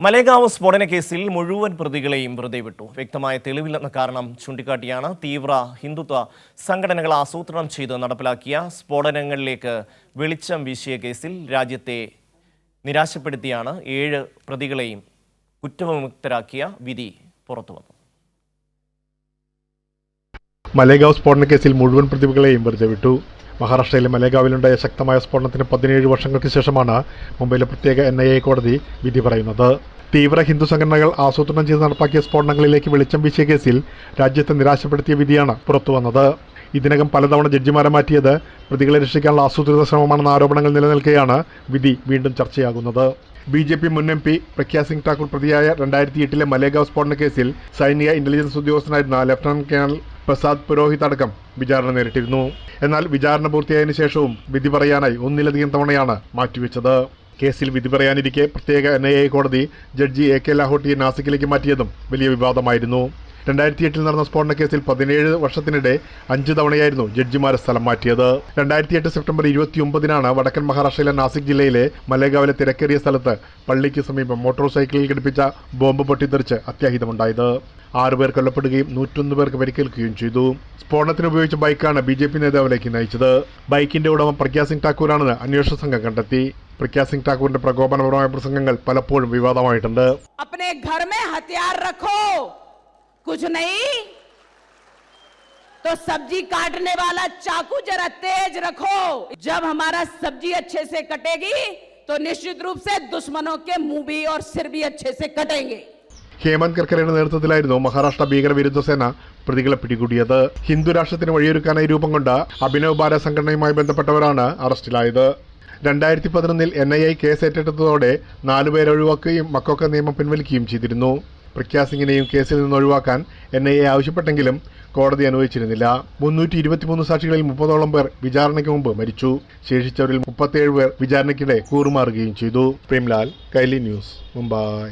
മലേഗാവ് സ്ഫോടന കേസിൽ മുഴുവൻ പ്രതികളെയും വെറുതെ വിട്ടു. വ്യക്തമായ തെളിവില്ലെന്ന കാരണം ചൂണ്ടിക്കാട്ടിയാണ് തീവ്ര ഹിന്ദുത്വ സംഘടനകൾ ആസൂത്രണം ചെയ്ത് നടപ്പിലാക്കിയ സ്ഫോടനങ്ങളിലേക്ക് വെളിച്ചം വീശിയ കേസിൽ രാജ്യത്തെ നിരാശപ്പെടുത്തിയാണ് ഏഴ് പ്രതികളെയും കുറ്റവിമുക്തരാക്കിയ വിധി പുറത്തുവന്നത് മലേഗാവ് സ്ഫോടന കേസിൽ മുഴുവൻ പ്രതികളെയും വെറുതെ വിട്ടു. മഹാരാഷ്ട്രയിലെ മലേഗാവിലുണ്ടായ ശക്തമായ സ്ഫോടനത്തിന് പതിനേഴ് വർഷങ്ങൾക്ക് ശേഷമാണ് മുംബൈയിലെ പ്രത്യേക എൻ കോടതി വിധി പറയുന്നത്. തീവ്ര ഹിന്ദു സംഘടനകൾ ആസൂത്രണം ചെയ്ത് നടപ്പാക്കിയ സ്ഫോടനങ്ങളിലേക്ക് വെളിച്ചം വീശിയ കേസിൽ രാജ്യത്തെ നിരാശപ്പെടുത്തിയ വിധിയാണ് പുറത്തുവന്നത് ഇതിനകം പലതവണ ജഡ്ജിമാരെ മാറ്റിയത് പ്രതികളെ രക്ഷിക്കാനുള്ള ആസൂത്രിത ശ്രമമാണെന്ന ആരോപണങ്ങൾ നിലനിൽക്കെയാണ് വിധി വീണ്ടും ചർച്ചയാകുന്നത്. ബി ജെ പി മുൻ എം പി പ്രഖ്യാ സിംഗ് ഠാക്കൂർ പ്രതിയായ രണ്ടായിരത്തി എട്ടിലെ മലേഗാവ് സ്ഫോടന കേസിൽ സൈനിക ഇന്റലിജൻസ് ഉദ്യോഗസ്ഥനായിരുന്ന ലഫ്റ്റനന്റ് കേണൽ പ്രസാദ് പുരോഹിത് അടക്കം വിചാരണ നേരിട്ടിരുന്നു. എന്നാൽ വിചാരണ പൂർത്തിയായതിനു ശേഷവും വിധി പറയാനായി ഒന്നിലധികം തവണയാണ് മാറ്റിവെച്ചത്. കേസിൽ വിധി പറയാനിരിക്കെ പ്രത്യേക എൻ കോടതി ജഡ്ജി എ കെ ലാഹോട്ടിയെ നാസിക്കിലേക്ക് മാറ്റിയതും വലിയ വിവാദമായിരുന്നു. രണ്ടായിരത്തി എട്ടിൽ നടന്ന സ്ഫോടന കേസിൽ പതിനേഴ് വർഷത്തിനിടെ അഞ്ച് തവണയായിരുന്നു ജഡ്ജിമാരെ സ്ഥലം മാറ്റിയത്. രണ്ടായിരത്തി എട്ട് സെപ്റ്റംബർ ഇരുപത്തിയൊമ്പതിനാണ് വടക്കൻ മഹാരാഷ്ട്രയിലെ നാസിക് ജില്ലയിലെ മലേഗാവിലെ തിരക്കേറിയ സ്ഥലത്ത് പള്ളിക്ക് സമീപം മോട്ടോർ സൈക്കിളിൽ ഘടിപ്പിച്ച ബോംബ് പൊട്ടിത്തെറിച്ച് അത്യാഹിതമുണ്ടായത്. ആറുപേർ കൊല്ലപ്പെടുകയും നൂറ്റൊന്ന് പേർക്ക് പരിക്കേൽക്കുകയും ചെയ്തു. സ്ഫോടനത്തിന് ഉപയോഗിച്ച ബൈക്കാണ് ബി ജെ പി നേതാവിലേക്ക് നയിച്ചത്. ബൈക്കിന്റെ ഉടമ പ്രഗ്യാ സിംഗ് ഠാക്കൂറാണെന്ന് അന്വേഷണ സംഘം കണ്ടെത്തി. പ്രഗ്യാ സിംഗ് ഠാക്കൂറിന്റെ പ്രകോപനപരമായ പ്രസംഗങ്ങൾ പലപ്പോഴും വിവാദമായിട്ടുണ്ട്. कुछ नहीं तो सब्जी काटने वाला चाकू जरा तेज रखो जब हमारा सब्जी अच्छे से कटेगी तो निश्चित रूप से दुश्मनों के मुंह भी और सिर भी अच्छे से कटेंगे ഹേമന്ത് കർക്കരയുടെ നേതൃത്വത്തിലായിരുന്നു മഹാരാഷ്ട്ര ഭീകരവിരുദ്ധ സേന പ്രതികളെ പിടികൂടിയത് ഹിന്ദു രാഷ്ട്രത്തിന് വഴിയൊരുക്കാനായി രൂപം കൊണ്ട അഭിനവ് ബാര സംഘടനയുമായി ബന്ധപ്പെട്ടവരാണ് അറസ്റ്റിലായത് രണ്ടായിരത്തി പതിനൊന്നിൽ എൻ ഐ ഐ കേസ് ഏറ്റെടുത്തതോടെ നാലുപേരെ ഒഴിവാക്കുകയും മക്കൊക്ക നിയമം പിൻവലിക്കുകയും ചെയ്തിരുന്നു പ്രഖ്യാ സിംഗിനെയും കേസിൽ നിന്ന് ഒഴിവാക്കാൻ എൻ ഐ എ ആവശ്യപ്പെട്ടെങ്കിലും കോടതി അനുവദിച്ചിരുന്നില്ല. മുന്നൂറ്റി ഇരുപത്തിമൂന്ന് സാക്ഷികളിൽ മുപ്പതോളം പേർ വിചാരണയ്ക്ക് മുമ്പ് മരിച്ചു. ശേഷിച്ചവരിൽ മുപ്പത്തിയേഴ് പേർ വിചാരണയ്ക്കിടെ കൂറുമാറുകയും ചെയ്തു. പ്രേംലാൽ കൈലി ന്യൂസ് മുംബൈ.